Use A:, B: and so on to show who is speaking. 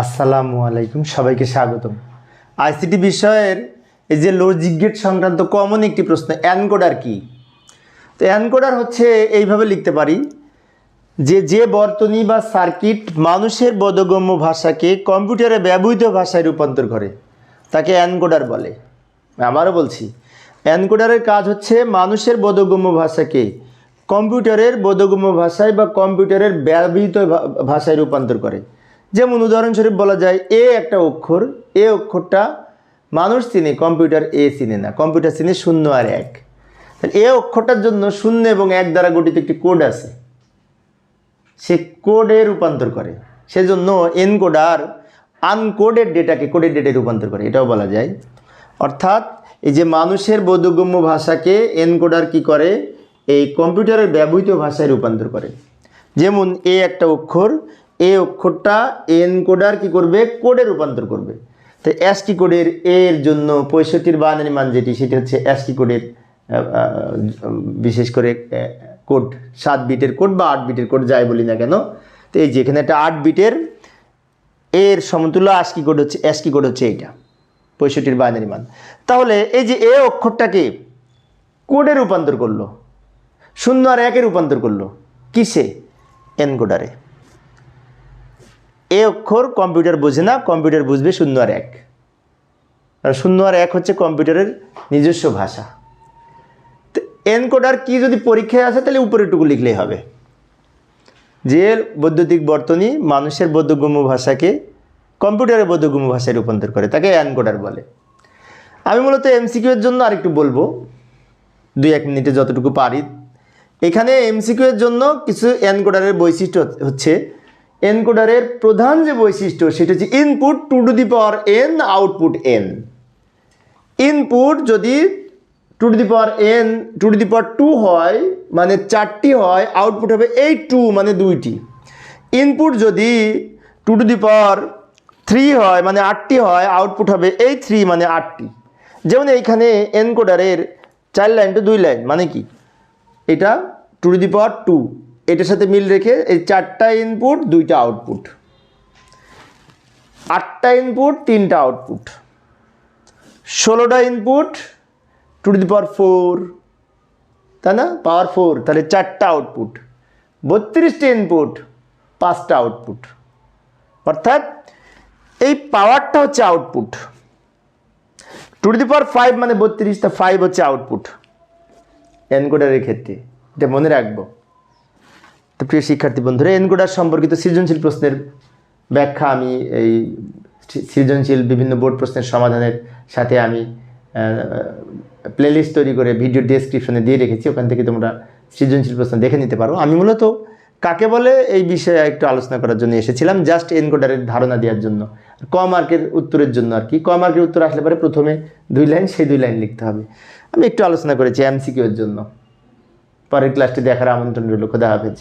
A: আসসালামু আলাইকুম, সবাইকে স্বাগতম। আইসিটি বিষয়ের এই যে লজিক গেট সংক্রান্ত কমন একটি প্রশ্ন অ্যানকোডার কি? তো অ্যানকোডার হচ্ছে এইভাবে লিখতে পারি, যে যে বর্তনী বা সার্কিট মানুষের বোধগম্য ভাষাকে কম্পিউটারে ব্যবহৃত ভাষায় রূপান্তর করে, তাকে অ্যানকোডার বলে। আবারও বলছি অ্যানকোডারের কাজ হচ্ছে মানুষের বোধগম্য ভাষাকে কম্পিউটারের বোধগম্য ভাষায় বা কম্পিউটারের ব্যবহৃত ভাষায় রূপান্তর করে। যেমন উদাহরণস্বরূপ বলা যায় এ একটা অক্ষর, এ অক্ষরটা মানুষ চিনে, কম্পিউটার এ চিনে না, কম্পিউটার চিনে শূন্য আর এক। এ অক্ষরটার জন্য শূন্য এবং এক দ্বারা গঠিত একটি কোড আছে। সে কোডে রূপান্তর করে। সেজন্য এনকোডার আনকোডেড ডেটাকে কোডেড ডেটায় রূপান্তর করে, এটাও বলা যায়। অর্থাৎ এই যে মানুষের বোধগম্য ভাষাকে এনকোডার কি করে? এই কম্পিউটারের ব্যবহৃত ভাষায় রূপান্তর করে। যেমন এ একটা অক্ষর এ অক্ষরটা এনকোডার কি করবে? কোডে রূপান্তর করবে। তো অ্যাসকি কোডের? এর জন্য পঁয়ষট্টির বানানি মান যেটি, সেটি হচ্ছে অ্যাসকি কোডের? বিশেষ করে কোড, সাত বিটের কোড বা আট বিটের কোড, যাই বলি না কেন। তো এই যে এখানে একটা আট বিটের এর সমতুল্য আস্কি কোড হচ্ছে অ্যাসকি কোড হচ্ছে এইটা, পঁয়ষট্টির বাইনারি মান। তাহলে এই যে এ অক্ষরটাকে কোডে রূপান্তর করল, শূন্য আর একে রূপান্তর করল, কিসে? এনকোডারে এ অক্ষর কম্পিউটার বোঝে না, কম্পিউটার বুঝবে শূন্য আর এক। আর শূন্য আর এক হচ্ছে কম্পিউটারের নিজস্ব ভাষা। তো এনকোডার কি যদি পরীক্ষায় আসে, তাহলে উপরেটুকু লিখলেই হবে। যে বৈদ্যুতিক বর্তনী মানুষের বোধগম্য ভাষাকে কম্পিউটারের বোধগম্য ভাষায় রূপান্তর করে, তাকে অ্যানকোডার বলে। আমি মূলত এমসিকিউ এর জন্য আরেকটু বলব। দুই এক মিনিটে যতটুকু পারি। এখানে এমসিকিউ এর জন্য কিছু এনকোডারের বৈশিষ্ট্য হচ্ছে এনকোডারের প্রধান যে বৈশিষ্ট্য সেটা হচ্ছে input two to the power N output N input যদি two to the power N two to the power two হয় মানে চারটি হয় আউটপুট হবে এই টু মানে দুইটি। ইনপুট যদি two to the power three হয় মানে আটটি হয় আউটপুট হবে এই থ্রি মানে আটটি। যেমন এইখানে এনকোডারের চার লাইন টু দুই লাইন মানে কি? এটা two to the power two এটার সাথে মিল রেখে এই চারটা ইনপুট দুইটা আউটপুট আটটা ইনপুট তিনটা আউটপুট ষোলোটা input two to the power four তাই না? পাওয়ার ফোর তাহলে চারটা আউটপুট বত্রিশটা ইনপুট পাঁচটা আউটপুট অর্থাৎ এই পাওয়ারটা হচ্ছে output two to the power five মানে বত্রিশ তা ফাইভ হচ্ছে আউটপুট এনকোডারের ক্ষেত্রে। এটা মনে রাখব। তো প্রিয় শিক্ষার্থী বন্ধুরা, এনকোডার সম্পর্কিত সৃজনশীল প্রশ্নের ব্যাখ্যা আমি এই সৃজনশীল বিভিন্ন বোর্ড প্রশ্নের সমাধানের সাথে আমি প্লেলিস্ট তৈরি করে ভিডিও ডেসক্রিপশনে দিয়ে রেখেছি। ওখান থেকে তোমরা সৃজনশীল প্রশ্ন দেখে নিতে পারো। আমি মূলত কাকে বলে এই বিষয়ে একটু আলোচনা করার জন্য এসেছিলাম জাস্ট এনকোডারের ধারণা দেওয়ার জন্য। ক মার্কের উত্তরের জন্য আর কি। ক মার্কের উত্তর আসলে পরে প্রথমে দুই লাইন, সেই দুই লাইন লিখতে হবে। আমি একটু আলোচনা করেছি এমসিকিউ এর জন্য। পরের ক্লাসটি দেখার আমন্ত্রণ রইল, খোদা হাফেজ।